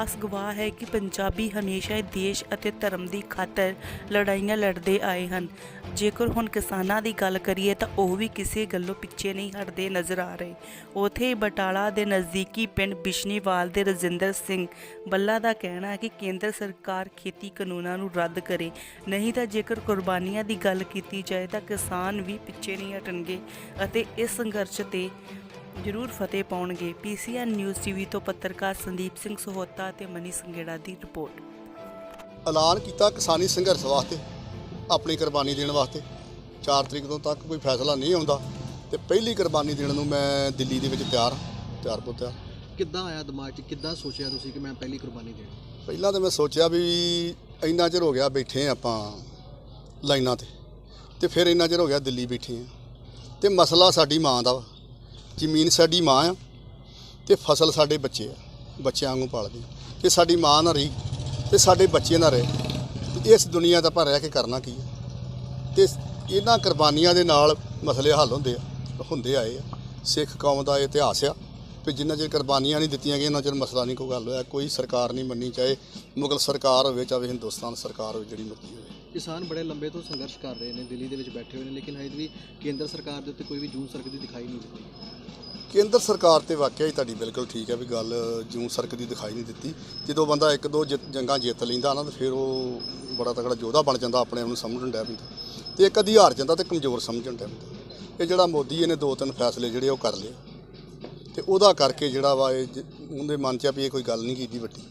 ਇਤਿਹਾਸ ਗਵਾਹ ਹੈ ਕਿ ਪੰਜਾਬੀ ਹਮੇਸ਼ਾ ਹੀ ਦੇਸ਼ ਅਤੇ ਧਰਮ ਦੀ ਖਾਤਰ ਲੜਾਈਆਂ ਲੜਦੇ ਆਏ ਹਨ। ਜੇਕਰ ਹੁਣ ਕਿਸਾਨਾਂ ਦੀ ਗੱਲ ਕਰੀਏ ਤਾਂ ਉਹ ਵੀ ਕਿਸੇ ਗੱਲੋਂ ਪਿੱਛੇ ਨਹੀਂ ਹਟਦੇ ਨਜ਼ਰ ਆ ਰਹੇ। ਉਥੇ ਬਟਾਲਾ ਦੇ ਨਜ਼ਦੀਕੀ ਪਿੰਡ ਬਿਸ਼ਨੀਵਾਲ ਦੇ ਰਜਿੰਦਰ ਸਿੰਘ ਬੱਲਾ ਦਾ ਕਹਿਣਾ ਹੈ ਕਿ ਕੇਂਦਰ ਸਰਕਾਰ ਖੇਤੀ ਕਾਨੂੰਨਾਂ ਨੂੰ ਰੱਦ ਕਰੇ। ਨਹੀਂ ਤਾਂ ਜੇਕਰ ਕੁਰਬਾਨੀਆਂ ਦੀ ਗੱਲ ਕੀਤੀ ਜਾਏ ਤਾਂ ਕਿਸਾਨ ਵੀ ਪਿੱਛੇ ਨਹੀਂ ਹਟਣਗੇ ਅਤੇ ਇਸ ਸੰਘਰਸ਼ ਤੇ ਜ਼ਰੂਰ ਫਤਿਹ ਪਾਉਣਗੇ। ਪੀਸੀਐਨ ਨਿਊਜ਼ ਟੀਵੀ ਤੋਂ ਪੱਤਰਕਾਰ ਸੰਦੀਪ ਸਿੰਘ ਸਹੋਤਾ ਤੇ ਮਨੀ ਸੰਗੇੜਾ ਦੀ ਰਿਪੋਰਟ। ਐਲਾਨ ਕੀਤਾ ਕਿਸਾਨੀ ਸੰਘਰਸ਼ ਵਾਸਤੇ ਆਪਣੀ ਕੁਰਬਾਨੀ ਦੇਣ ਵਾਸਤੇ। 4 ਤਰੀਕ ਤੋਂ ਤੱਕ ਕੋਈ ਫੈਸਲਾ ਨਹੀਂ ਆਉਂਦਾ ਤੇ ਪਹਿਲੀ ਕੁਰਬਾਨੀ ਦੇਣ ਨੂੰ ਮੈਂ ਦਿੱਲੀ ਦੇ ਵਿੱਚ ਤਿਆਰ ਤਿਆਰ ਤੋਂ ਤਿਆਰ ਕਿੱਦਾਂ ਆਇਆ ਦਿਮਾਗ 'ਚ? ਕਿੱਦਾਂ ਸੋਚਿਆ ਤੁਸੀਂ ਕਿ ਮੈਂ ਪਹਿਲੀ ਕੁਰਬਾਨੀ ਦੇਣੀ? ਪਹਿਲਾਂ ਤਾਂ ਮੈਂ ਸੋਚਿਆ ਵੀ ਇੰਨਾ ਚਿਰ ਹੋ ਗਿਆ ਬੈਠੇ ਆਪਾਂ ਲਾਈਨਾਂ ਤੇ ਤੇ ਫਿਰ ਇੰਨਾ ਚਿਰ ਹੋ ਗਿਆ ਦਿੱਲੀ ਬੈਠੇ ਆ ਤੇ ਮਸਲਾ ਸਾਡੀ ਮਾਂ ਦਾ ਵਾ। ਜ਼ਮੀਨ ਸਾਡੀ ਮਾਂ ਆ ਤੇ ਫਸਲ ਸਾਡੇ ਬੱਚੇ ਆ, ਬੱਚਿਆਂ ਵਾਂਗੂ ਪਾਲਦੀ ਕਿ ਸਾਡੀ ਮਾਂ ਨਾ ਰਹੀ ਤੇ ਸਾਡੇ ਬੱਚੇ ਨਾ ਰਹੇ। ਤੇ ਇਸ ਦੁਨੀਆ ਦਾ ਆਪਾਂ ਰਹਿ ਕੇ ਕਰਨਾ ਕੀ ਹੈ ਤੇ ਇਹਨਾਂ ਕੁਰਬਾਨੀਆਂ ਦੇ ਨਾਲ ਮਸਲੇ ਹੱਲ ਹੁੰਦੇ ਆ, ਹੁੰਦੇ ਆਏ ਆ। ਸਿੱਖ ਕੌਮ ਦਾ ਇਤਿਹਾਸ ਆ। ਵੀ ਜਿੰਨਾ ਚਿਰ ਕੁਰਬਾਨੀਆਂ ਨਹੀਂ ਦਿੱਤੀਆਂ ਗਈਆਂ ਉਹਨਾਂ ਚਿਰ ਮਸਲਾ ਨਹੀਂ ਕੋਈ ਹੱਲ ਹੋਇਆ। ਕੋਈ ਸਰਕਾਰ ਨਹੀਂ ਮੰਨੀ ਚਾਹੇ ਮੁਗਲ ਸਰਕਾਰ ਹੋਵੇ ਚਾਹੇ ਹਿੰਦੁਸਤਾਨ ਸਰਕਾਰ ਹੋਵੇ ਜਿਹੜੀ ਮਰਜ਼ੀ ਹੋਵੇ। ਕਿਸਾਨ ਬੜੇ ਲੰਬੇ ਤੋਂ ਸੰਘਰਸ਼ ਕਰ ਰਹੇ ਨੇ ਦਿੱਲੀ ਦੇ ਵਿੱਚ ਬੈਠੇ ਹੋਏ ਨੇ ਲੇਕਿਨ ਹਜੇ ਵੀ ਕੇਂਦਰ ਸਰਕਾਰ ਦੇ ਉੱਤੇ ਕੋਈ ਵੀ ਜੂਨ ਸਰਕਦੀ ਦਿਖਾਈ ਨਹੀਂ ਦਿੱਤੀ। ਕੇਂਦਰ ਸਰਕਾਰ ਤੇ ਵਾਕਿਆ ਹੀ ਤੁਹਾਡੀ ਬਿਲਕੁਲ ਠੀਕ ਹੈ ਵੀ ਗੱਲ ਜੂੰ ਸਰਕ ਦੀ ਦਿਖਾਈ ਨਹੀਂ ਦਿੱਤੀ। ਜਦੋਂ ਬੰਦਾ ਇੱਕ ਦੋ ਜੰਗਾਂ ਜਿੱਤ ਲੈਂਦਾ ਨਾ ਤੇ ਫਿਰ ਉਹ ਬੜਾ ਤਕੜਾ ਯੋਧਾ ਬਣ ਜਾਂਦਾ ਆਪਣੇ ਆਪ ਨੂੰ ਸਮਝਣ ਡੈ ਪੈਂਦਾ ਤੇ ਇੱਕ ਅੱਧੀ ਹਾਰ ਜਾਂਦਾ ਤੇ ਕਮਜ਼ੋਰ ਸਮਝਣ ਡੈ ਪੈਂਦਾ ਇਹ ਜਿਹੜਾ ਮੋਦੀ ਇਹਨੇ ਦੋ ਤਿੰਨ ਫੈਸਲੇ ਜਿਹੜੇ ਉਹ ਕਰ ਲਏ। ਤੇ ਉਹਦਾ ਕਰਕੇ ਜਿਹੜਾ ਵਾ ਇਹ ਜ- ਉਹਦੇ ਮਨ 'ਚ ਆ ਵੀ ਇਹ ਕੋਈ ਗੱਲ ਨਹੀਂ ਕੀਤੀ ਵੱਡੀ।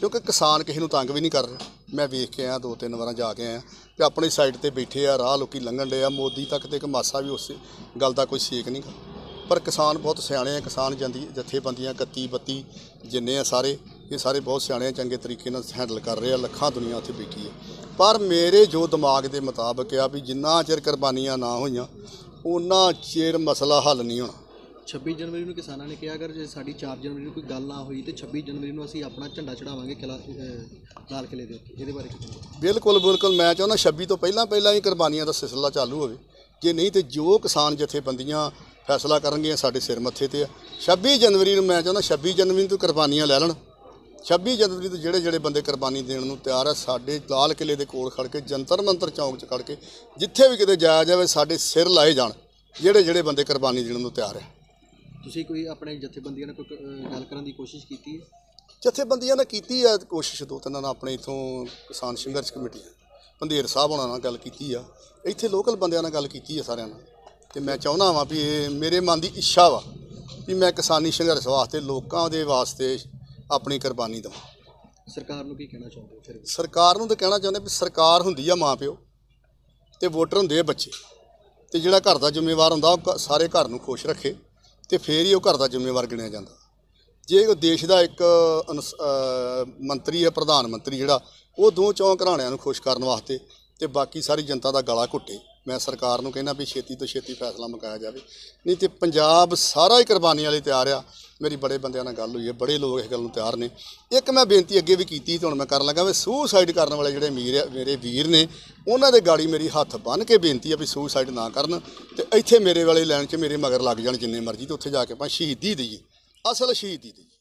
ਕਿਉਂਕਿ ਕਿਸਾਨ ਕਿਸੇ ਨੂੰ ਤੰਗ ਵੀ ਨਹੀਂ ਕਰ ਰਿਹਾ। ਮੈਂ ਵੇਖ ਕੇ ਆਇਆ ਦੋ ਤਿੰਨ ਵਾਰਾਂ ਜਾ ਕੇ ਆਇਆ ਤੇ ਆਪਣੀ ਸਾਈਡ ਤੇ ਬੈਠੇ ਆ, ਰਾਹ ਲੋਕੀ ਲੰਘਣ ਡਏ ਆ। ਮੋਦੀ ਤੱਕ ਤੇ ਇੱਕ ਮਾਸਾ ਵੀ ਉਸ ਗੱਲ ਦਾ ਕੋਈ ਸੇਕ ਨਹੀਂ ਗਾ ਪਰ ਕਿਸਾਨ ਬਹੁਤ ਸਿਆਣੇ ਆ, ਕਿਸਾਨ ਜੰਦੀ, ਜਥੇਬੰਦੀਆਂ 31 32 ਜਿੰਨੇ ਆ ਸਾਰੇ, ਇਹ ਸਾਰੇ ਬਹੁਤ ਸਿਆਣੇ ਆ, ਚੰਗੇ ਤਰੀਕੇ ਨਾਲ ਹੈਂਡਲ ਕਰ ਰਹੇ ਆ, ਲੱਖਾਂ ਦੁਨੀਆ ਉੱਥੇ ਬੈਠੀ ਹੈ ਪਰ ਮੇਰੇ ਜੋ ਦਿਮਾਗ ਦੇ ਮੁਤਾਬਕ ਆ ਵੀ ਜਿੰਨਾ ਚਿਰ ਕੁਰਬਾਨੀਆਂ ਨਾ ਹੋਈਆਂ ਉਹਨਾਂ ਚਿਰ ਮਸਲਾ ਹੱਲ ਨਹੀਂ ਹੋਣਾ। 26 ਜਨਵਰੀ ਨੂੰ ਕਿਸਾਨਾਂ ਨੇ ਕਿਹਾ ਅਗਰ ਜੇ ਸਾਡੀ 4 ਜਨਵਰੀ ਨੂੰ ਕੋਈ ਗੱਲ ਨਾ ਹੋਈ ਤੇ 26 ਜਨਵਰੀ ਨੂੰ ਅਸੀਂ ਆਪਣਾ ਝੰਡਾ ਚੜਾਵਾਂਗੇ ਕਿਲਾ ਅਹ, ਲਾਲ ਕਿਲੇ ਦੇ ਉੱਤੇ। ਇਹਦੇ ਬਾਰੇ ਕੀ ਕਹਿੰਦੇ ਬਿਲਕੁਲ ਬਿਲਕੁਲ। ਮੈਂ ਚਾਹੁੰਦਾ 26 ਤੋਂ ਪਹਿਲਾਂ ਪਹਿਲਾਂ ਹੀ ਕੁਰਬਾਨੀਆਂ ਦਾ ਸਿਲਸਿਲਾ ਚਾਲੂ ਹੋਵੇ। ਜੇ ਨਹੀਂ ਤੇ ਜੋ ਕਿਸਾਨ ਜਥੇਬੰਦੀਆਂ ਫੈਸਲਾ ਕਰਨਗੀਆਂ ਸਾਡੇ ਸਿਰ ਮੱਥੇ ਤੇ ਆ। 26 ਜਨਵਰੀ ਨੂੰ ਮੈਂ ਚਾਹੁੰਦਾ 26 ਜਨਵਰੀ ਨੂੰ ਕੁਰਬਾਨੀਆਂ ਲੈ ਲੈਣ। 26 ਜਨਵਰੀ ਤੋਂ ਜਿਹੜੇ ਜਿਹੜੇ ਬੰਦੇ ਕੁਰਬਾਨੀ ਦੇਣ ਨੂੰ ਤਿਆਰ ਆ ਸਾਡੇ ਲਾਲ ਕਿਲੇ ਦੇ ਕੋਲ ਖੜ ਕੇ ਜੰਤਰ ਮੰਤਰ ਚੌਂਕ 'ਚ ਖੜ ਕੇ ਜਿੱਥੇ ਵੀ ਕਿਤੇ ਜਾਇਆ ਜਾਵੇ ਸਾਡੇ ਸਿਰ ਲਾਏ ਜਾਣ। ਜਿਹੜੇ ਜਿਹੜੇ ਬੰਦੇ ਕੁਰਬਾਨੀ ਦੇਣ ਨੂੰ ਤਿਆਰ ਆ। ਤੁਸੀਂ ਕੋਈ ਆਪਣੇ ਜਥੇਬੰਦੀਆਂ ਨਾਲ ਕੋਈ ਅਹ, ਗੱਲ ਕਰਨ ਦੀ ਕੋਸ਼ਿਸ਼ ਕੀਤੀ ਹੈ? ਜਥੇਬੰਦੀਆਂ ਨੇ ਕੀਤੀ ਆ ਕੋਸ਼ਿਸ਼ ਦੋ ਤਿੰਨਾਂ ਨਾਲ ਆਪਣੇ ਇਥੋਂ ਕਿਸਾਨ ਸੰਘਰਸ਼ ਕਮੇਟੀ ਪੰਧੇਰ ਸਾਹਿਬ ਹੋਣਾ ਨਾਲ ਗੱਲ ਕੀਤੀ ਆ। ਇੱਥੇ ਲੋਕਲ ਬੰਦਿਆਂ ਨਾਲ ਗੱਲ ਕੀਤੀ ਆ ਸਾਰਿਆਂ ਨਾਲ। ਤੇ ਮੈਂ ਚਾਹੁੰਦਾ ਵਾਂ ਵੀ ਇਹ ਮੇਰੇ ਮਨ ਦੀ ਇੱਛਾ ਵਾ ਵੀ ਮੈਂ ਕਿਸਾਨੀ ਸੰਘਰਸ਼ ਵਾਸਤੇ ਲੋਕਾਂ ਦੇ ਵਾਸਤੇ ਆਪਣੀ ਕੁਰਬਾਨੀ ਦੇਵਾਂ। ਸਰਕਾਰ ਨੂੰ ਕੀ ਕਹਿਣਾ ਚਾਹੁੰਦੇ ਹੋ ਫਿਰ? ਸਰਕਾਰ ਨੂੰ ਤਾਂ ਕਹਿਣਾ ਚਾਹੁੰਦੇ ਵੀ ਸਰਕਾਰ ਹੁੰਦੀ ਆ ਮਾਂ ਪਿਓ ਤੇ ਵੋਟਰ ਹੁੰਦੇ ਆ ਬੱਚੇ। ਤੇ ਜਿਹੜਾ ਘਰ ਦਾ ਜ਼ਿੰਮੇਵਾਰ ਹੁੰਦਾ ਉਹ ਘ- ਸਾਰੇ ਘਰ ਨੂੰ ਖੁਸ਼ ਰੱਖੇ। ਤੇ ਫੇਰ ਹੀ ਉਹ ਘਰ ਦਾ ਜ਼ਿੰਮੇਵਾਰ ਗਿਣਿਆ ਜਾਂਦਾ। ਜੇ ਉਹ ਦੇਸ਼ ਦਾ ਇੱਕ, ਅਨੁਸ- ਮੰਤਰੀ ਹੈ, ਪ੍ਰਧਾਨ ਮੰਤਰੀ ਜਿਹੜਾ, ਉਹ ਦੋ ਚੌਂ ਘਰਾਣਿਆਂ ਨੂੰ ਖੁਸ਼ ਕਰਨ ਵਾਸਤੇ ਤੇ ਬਾਕੀ ਸਾਰੀ ਜਨਤਾ ਦਾ ਗਲਾ ਘੁੱਟੇ। ਮੈਂ ਸਰਕਾਰ ਨੂੰ ਕਹਿੰਦਾ ਵੀ ਛੇਤੀ ਤੋਂ ਛੇਤੀ ਫੈਸਲਾ ਮੁਕਾਇਆ ਜਾਵੇ। ਨਹੀਂ ਤੇ ਪੰਜਾਬ ਸਾਰਾ ਹੀ ਕੁਰਬਾਨੀ ਵਾਲੀ ਤਿਆਰ ਆ। ਮੇਰੀ ਬੜੇ ਬੰਦਿਆਂ ਨਾਲ ਗੱਲ ਹੋਈ ਹੈ, ਬੜੇ ਲੋਕ ਇਸ ਗੱਲ ਨੂੰ ਤਿਆਰ ਨੇ। ਇੱਕ ਮੈਂ ਬੇਨਤੀ ਅੱਗੇ ਵੀ ਕੀਤੀ ਤੇ ਹੁਣ ਮੈਂ ਕਰਨ ਲੱਗਾ ਵੀ ਸੁਸਾਈਡ ਕਰਨ ਵਾਲੇ ਜਿਹੜੇ ਮੀਰ ਆ, ਮੇਰੇ ਵੀਰ ਨੇ, ਉਹਨਾਂ ਦੇ ਗਾੜੀ ਮੇਰੀ ਹੱਥ ਬੰਨ੍ਹ ਕੇ ਬੇਨਤੀ ਆ ਵੀ ਸੁਸਾਈਡ ਨਾ ਕਰਨ ਤੇ ਇੱਥੇ ਮੇਰੇ ਵਾਲੇ ਲੈਣ 'ਚ ਮੇਰੇ ਮਗਰ ਲੱਗ ਜਾਣ ਜਿੰਨੇ ਮਰਜ਼ੀ ਤੇ ਉੱਥੇ ਜਾ ਕੇ ਆਪਾਂ ਸ਼ਹੀਦੀ ਦਈਏ। ਅਸਲ ਸ਼ਹੀਦੀ ਦਈਏ।